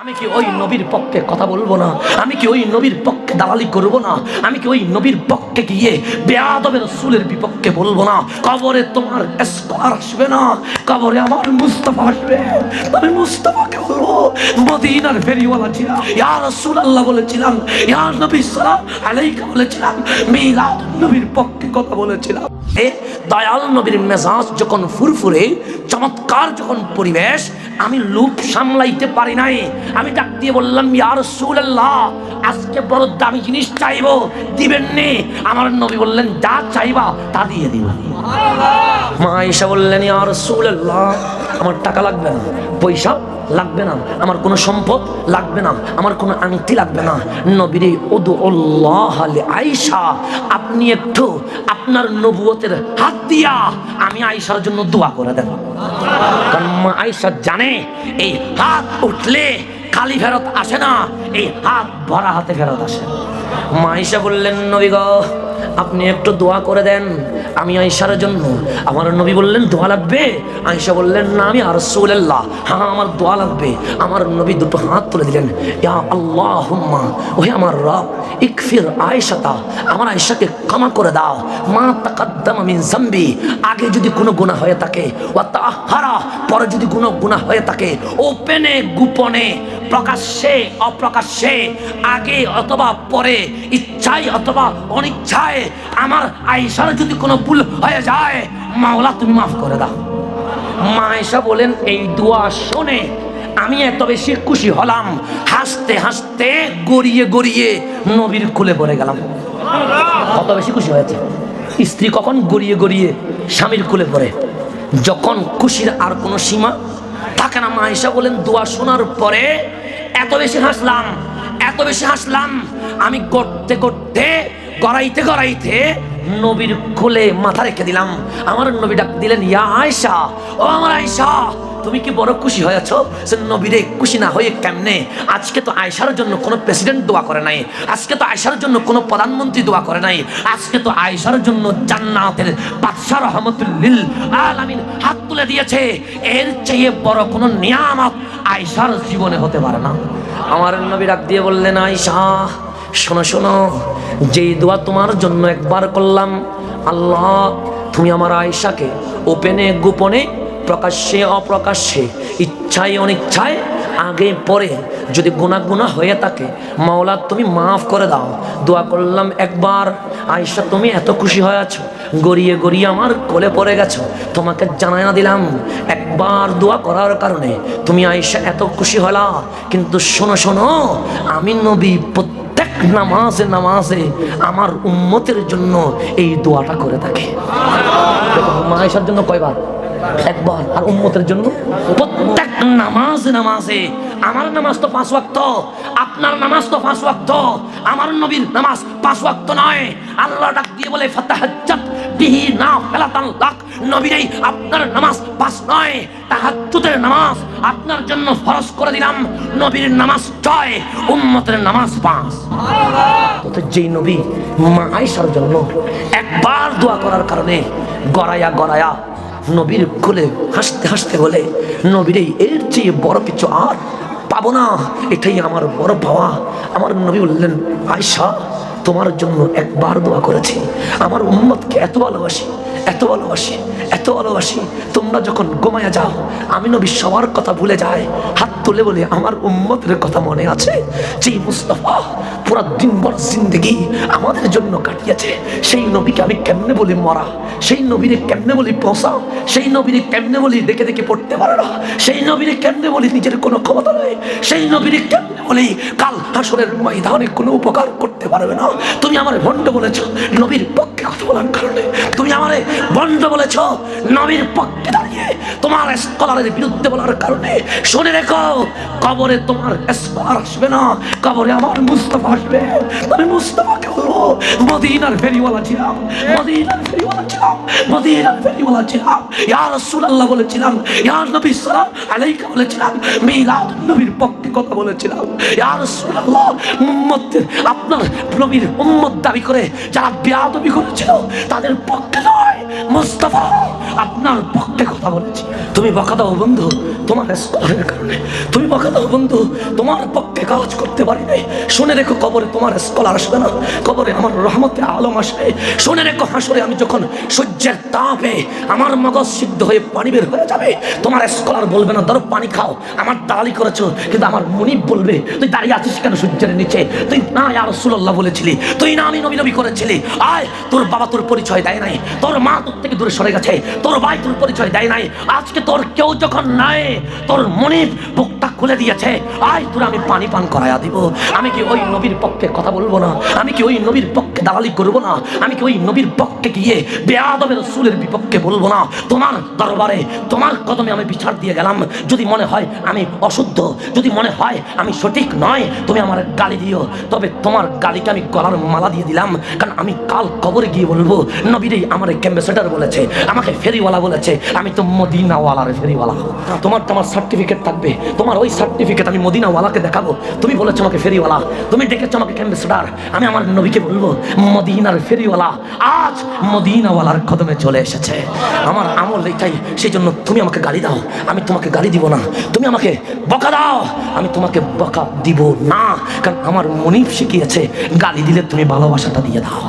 আমি কি ওই নবীর পক্ষে কথা বলব না? আমি কি ওই নবীর পক্ষে দালালি করব না? আমি কি ওই নবীর পক্ষে গিয়ে বেয়াদবের রসুলের বিপক্ষে বলব না? কবরে তোমার স্কোয়ার আসবে না? কবরে আমার মুস্তফা আসবে। আমি মুস্তফাকে বলব, মদিনার ফেরিওয়ালা ছিলাম। ইয়া রসুল আল্লাহ বলেছিলাম, ইয়া নবী সালাম আলাইকা বলেছিলাম মিলাদ নবীর পক্ষে কথা বলেছিলাম। দয়াল নবীর মেজাজ যখন ফুরফুরে চমৎকার যখন পরিবেশ আমি লুপ সামলাইতে পারি নাই। আমি ডাক দিয়ে বললাম ইয়ার সুল্লাহ আজকে বড় দামি জিনিস চাইব দিবেন নে? আমার নবী বললেন যা চাইবা তা দিয়ে দিব। মা এসে বললেন ইয়ার সুল্লাহ আমার টাকা লাগবে না পয়সা লাগবে না। আমার কোনো সম্পদ লাগবে না। আমার কোনো আংটি লাগবে না। নবীরে ওদু আয়সা আপনি একটু আপনার নবুয়তের হাত দিয়া আমি আয়সার জন্য দোয়া করে দেব। কারণ মা আয়সা জানে, এই হাত উঠলে খালি ফেরত আসে না, এই হাত ভরা হাতে ফেরত আসে। মা আয়সা বললেন, নবী গো, আপনি একটু দোয়া করে দেন। আমি আয়সার জন্য আমার নবী বললেন, দোয়া লাগবে? আয়সা বললেন, না, আমি আর সোল্লাহ হ্যাঁ আমার দোয়া লাগবে। আমার নবী দুটো হাত তুলে দিলেন আল্লাহ ওহে আমার রব, ইকফির আমার আয়সাকে ক্ষমা করে দাও। মা তাকাদ্দাম মিন জাম্বি আগে যদি কোনো গুনাহ হয়ে থাকে, ওয়া তাহারা পরে যদি কোনো গুনাহ হয়ে থাকে, ওপেনে, গোপনে, প্রকাশ্যে, অপ্রকাশ্যে, আগে অথবা পরে ইচ্ছায় অথবা অনিচ্ছায় আমার আয়সার যদি কোনো ভুল হয়ে যায়, মাওলা তুমি মাফ করে দাও। মা আয়সা বলেন, এই দোয়া শোনে আমি এত বেশি খুশি হলাম। হাসতে হাসতে গড়িয়ে গড়িয়ে নবীর কুলে পড়ে গেলাম। কত বেশি খুশি হয়েছে। স্ত্রী কখন গড়িয়ে গড়িয়ে স্বামীর কুলে পড়ে? যখন খুশির আর কোনো সীমা থাকে না। মা আয়সা বলেন, দোয়া শোনার পরে এত বেশি হাসলাম এত বেশি হাসলাম, আমি করতে করতে গড়াইতে গড়াইতে নবীর কোলে মাথা রেখে দিলাম। আমার নবী ডাক দিলেন, ইয়া আয়সা ও আমার আয়সা তুমি কি বড় খুশি হয়েছ? সে নবীরে খুশি না হয়ে কেমনে? আজকে তো আয়সার জন্য কোনো প্রেসিডেন্ট দোয়া করে নাই। আজকে তো আয়সার জন্য কোনো প্রধানমন্ত্রী দোয়া করে নাই। আজকে তো আয়সার জন্য জান্নাতের বাদশাহ রহমতুল্লিল আলামিন হাত তুলে দিয়েছে। এর চেয়ে বড় কোনো নিয়ামত আয়সার জীবনে হতে পারে না। আমার নবী ডাক দিয়ে বললেন আয়সা শোনো শোনো, যেই দোয়া তোমার জন্য একবার করলাম, আল্লাহ, তুমি আমার আয়সাকে ওপেনে গোপনে, প্রকাশ্যে, অপ্রকাশ্যে, ইচ্ছায়, অনিচ্ছায়, আগে পরে যদি গুণা গুণা হয়ে থাকে, মাওলা, তুমি মাফ করে দাও। দোয়া করলাম একবার। আয়সা তুমি এত খুশি হয়ে আছো। গড়িয়ে গড়িয়ে আমার কোলে পড়ে গেছো। তোমাকে জানাই না দিলাম একবার দোয়া করার কারণে। তুমি আয়সা এত খুশি হলা। কিন্তু শোনো শোনো আমি নবী প্রত্যেক নামাজে নামাজে আমার উম্মতের জন্য এই দোয়াটা করে থাকি। দেখো, মা আয়সার জন্য কয়বার? একবার। আর উম্মতের জন্য প্রত্যেক নামাজ নামাজে আমার নামাজ তো পাঁচ ওয়াক্ত, আপনার নামাজ তো পাঁচ ওয়াক্ত, আমার নবীর নামাজ পাঁচ ওয়াক্ত নয়। আল্লাহ ডাক দিয়ে বলে ফাতাহাজ্জাত বিহি না ফেলাতান লাক। নবীরেই আপনার নামাজ পাঁচ নয়, তাহাজ্জুদের নামাজ আপনার জন্য ফরজ করে দিলাম। নবীর নামাজ ছয়, উম্মতের নামাজ পাঁচ। তো যেই নবী মা আয়েশার জন্য একবার দোয়া করার কারণে গড়ায়া গড়ায়া নবীর কোলে হাসতে হাসতে বলে, নবীর এর চেয়ে বড় কিছু আর পাবো না। এটাই আমার বড় পাওয়া। আমার নবী বললেন আয়সা তোমার জন্য একবার দোয়া করেছি। আমার উম্মতকে এত ভালোবাসি এত ভালোবাসি এত ভালোবাসি। তোমরা যখন গোমায়া যাও, আমি নবী সবার কথা ভুলে যায় হাত তুলে বলে, আমার উম্মতের কথা মনে আছে? যে মুস্তফা, পুরা দিনভর জিন্দগি আমাদের জন্য কাটিয়েছে। সেই নবীকে আমি কেমনে বলি মরা? সেই নবীরে কেমনে বলি পৌঁছাও সেই নবীরে কেমনে বলি দেখে দেখে পড়তে পারে না? সেই নবীরে কেমনে বলি নিজের কোনো ক্ষমতা নেই? সেই নবীরে কেমনে বলি কাল হাসরের ময়দানে কোনো উপকার করতে পারবে না? তুমি আমার ভণ্ড বলেছ, নবীর পক্ষে কথা বলার কারণে। তুমি আমারে বন্ধ বলেছ, নবীর পক্ষে দাঁড়িয়ে তোমার স্কলারের বিরুদ্ধে বলার কারণে শুনে রেখো, কবরে তোমার স্কলার আসবে না, কবরে আমার মুস্তফা আসবে আমি মুস্তফাকে বলব মদিনার ফেরিওয়ালা ছিলাম, মদিনার ফেরিওয়ালা ছিলাম, মদিনার ফেরিওয়ালা ছিলাম। ইয়া রাসূলুল্লাহ বলেছিলাম, ইয়া নবী বলেছিলাম, মিলাদ নবীর পক্ষে কথা বলেছিলাম। ইয়া রাসূলুল্লাহ, উম্মতের, আপনার নবীর উম্মত দাবি করে যারা করেছিল, তাদের পক্ষে নয়। মুস্তাফা, আপনার পক্ষে কথা বলেছি। তুমি বকা দাও বন্ধু, তোমার স্কলের কারণে। তুমি বকা দাও বন্ধু, তোমার পক্ষে কাজ করতে পারি নাই শুনে রেখো কবরে তোমার স্কলার আসবে না। কবরে আমার রহমতে আলম আসবে। শুনে রেখো হাসরে, আমি যখন সূর্যের তাপে আমার মগজ সিদ্ধ হয়ে পানি বের হয়ে যাবে, তোমার স্কলার বলবে না ধরো পানি খাও, আমার দালালি করেছ। কিন্তু আমার মনিব বলবে, তুই দাঁড়িয়ে আছিস কেন সূর্যের নিচে? তুই না আর রসুল্লাহ বলেছিলি, তুই না, আমি নবী নবী করেছিলি। আয়, তোর বাবা তোর পরিচয় দেয় নাই, তোর মা তোর থেকে দূরে সরে গেছে, তোর ভাই তোর পরিচয় দেয় নাই, আজকে তোর কেউ যখন নাই, তোর মনিব বুকটা খুলে দিয়েছে। আয়, তোর আমি পানি পান করাইয়া দিব। আমি কি ওই নবীর পক্ষে কথা বলব না? আমি কি ওই নবীর পক্ষে দালালি করব না। আমি কি ওই নবীর পক্ষে গিয়ে বেয়াদবের রসুলের বিপক্ষে বলব না? তোমার দরবারে, তোমার কদমে আমি বিচার দিয়ে গেলাম। যদি মনে হয় আমি অশুদ্ধ, যদি মনে হয় আমি সঠিক নয়, তুমি আমার গালি দিও। তবে তোমার গালিকে আমি গলার মালা দিয়ে দিলাম। কারণ আমি কাল কবরে গিয়ে বলব নবীরেই আমার ক্যাম্বাসেডার বলেছে, আমাকে ফেরিওয়ালা বলেছে, আমি তো মদিনাওয়ালার ফেরিওয়ালা। তোমার তোমার সার্টিফিকেট থাকবে। তোমার ওই সার্টিফিকেট আমি মদিনাওয়ালাকে দেখাবো। তুমি বলেছ আমাকে ফেরিওয়ালা। তুমি ডেকেছো আমাকে ক্যাম্বাসেডার আমি আমার নবীকে বলব মদিনার ফেরিওয়ালা আজ মদিনাওয়ালার কদমে চলে এসেছে। আমার আমল এটাই সেই জন্য তুমি আমাকে গালি দাও, আমি তোমাকে গালি দিব না। তুমি আমাকে বকা দাও, আমি তোমাকে বকা দিব না। কারণ আমার মনিব শিখিয়েছে, গালি দিলে তুমি ভালোবাসাটা দিয়ে দাও।